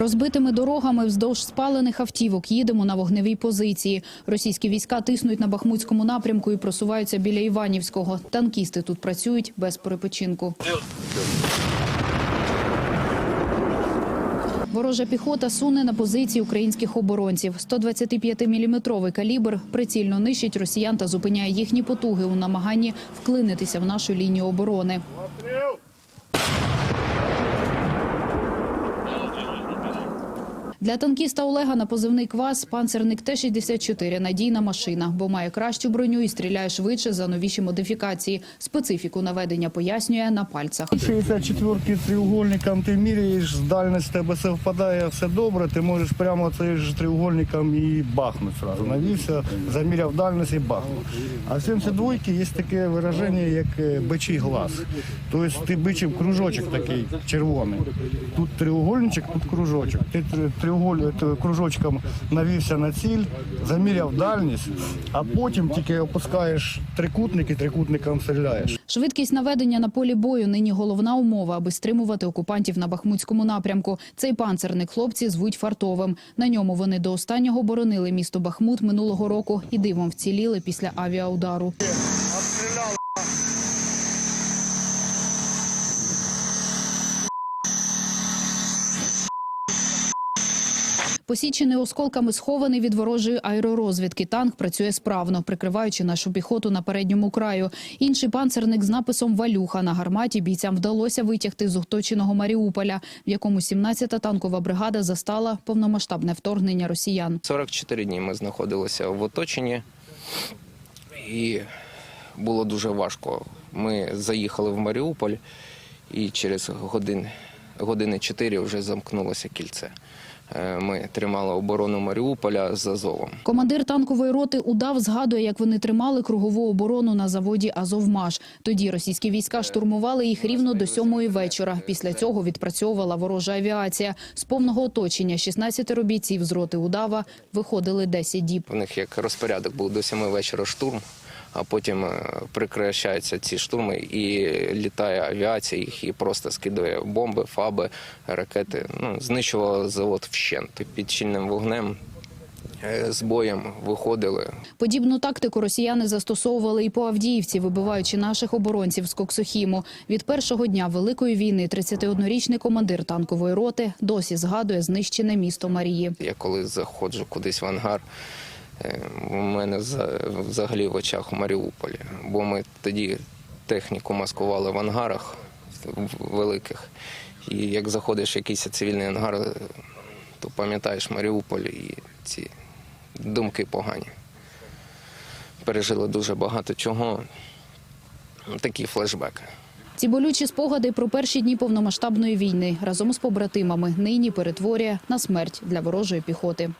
Розбитими дорогами вздовж спалених автівок їдемо на вогневій позиції. Російські війська тиснуть на Бахмутському напрямку і просуваються біля Іванівського. Танкісти тут працюють без перепочинку. Ворожа піхота суне на позиції українських оборонців. 125-мм калібр прицільно нищить росіян та зупиняє їхні потуги у намаганні вклинитися в нашу лінію оборони. Для танкіста Олега на позивний квас панцерник Т-64 – надійна машина, бо має кращу броню і стріляє швидше за новіші модифікації. Специфіку наведення пояснює на пальцях. 64 треугольником ти міряєш, дальність тебе совпадає, все добре, ти можеш прямо цим ж треугольником і бахнути сразу. Навівся, заміряв дальність і бахнув. А в 72 є таке вираження, як е, бичий глаз. Тобто ти бичив кружочок такий червоний. Тут треугольничок, тут кружочок. Ти кружочком навівся на ціль, заміряв дальність, а потім тільки опускаєш трикутник і трикутником стріляєш. Швидкість наведення на полі бою нині головна умова, аби стримувати окупантів на Бахмутському напрямку. Цей панцерник хлопці звуть фартовим. На ньому вони до останнього боронили місто Бахмут минулого року і дивом вціліли після авіаудару. Посічений осколками схований від ворожої аеророзвідки. Танк працює справно, прикриваючи нашу піхоту на передньому краю. Інший панцерник з написом Валюха на гарматі бійцям вдалося витягти з оточеного Маріуполя, в якому 17-та танкова бригада застала повномасштабне вторгнення росіян. 44 дні ми знаходилися в оточенні, і було дуже важко. Ми заїхали в Маріуполь, і через годин, години 4 вже замкнулося кільце. Е, Ми тримали оборону Маріуполя з Азовом. Командир танкової роти удав згадує, як вони тримали кругову оборону на заводі Азовмаш. Тоді російські війська штурмували їх рівно до сьомої вечора. Після цього відпрацьовувала ворожа авіація. З повного оточення 16 бійців з роти удава виходили 10 діб. У них як розпорядок був до 7 вечора штурм, а потім е, прекращаються ці штурми і літає авіація, їх і просто скидує бомби, фаби, ракети. Ну, знищувала завод вщент. Під щільним вогнем е, з боєм виходили. Подібну тактику росіяни застосовували і по Авдіївці, вибиваючи наших оборонців з Коксохіму. Від першого дня Великої війни 31-річний командир танкової роти досі згадує знищене місто Марії. Я коли заходжу кудись в ангар, у мене за- взагалі в очах у Маріуполі. Бо ми тоді техніку маскували в ангарах великих. І як заходиш в якийсь цивільний ангар, е, то пам'ятаєш Маріуполь і ці думки погані. Пережили дуже багато чого. Такі флешбеки. Ці болючі спогади про перші дні повномасштабної війни разом з побратимами нині перетворює на смерть для ворожої піхоти.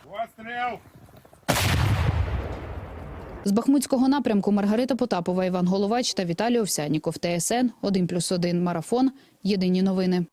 З Бахмутського напрямку Маргарита Потапова, Іван Головач та Віталій Овсяніков. ТСН 1+,1 Марафон. Єдині новини.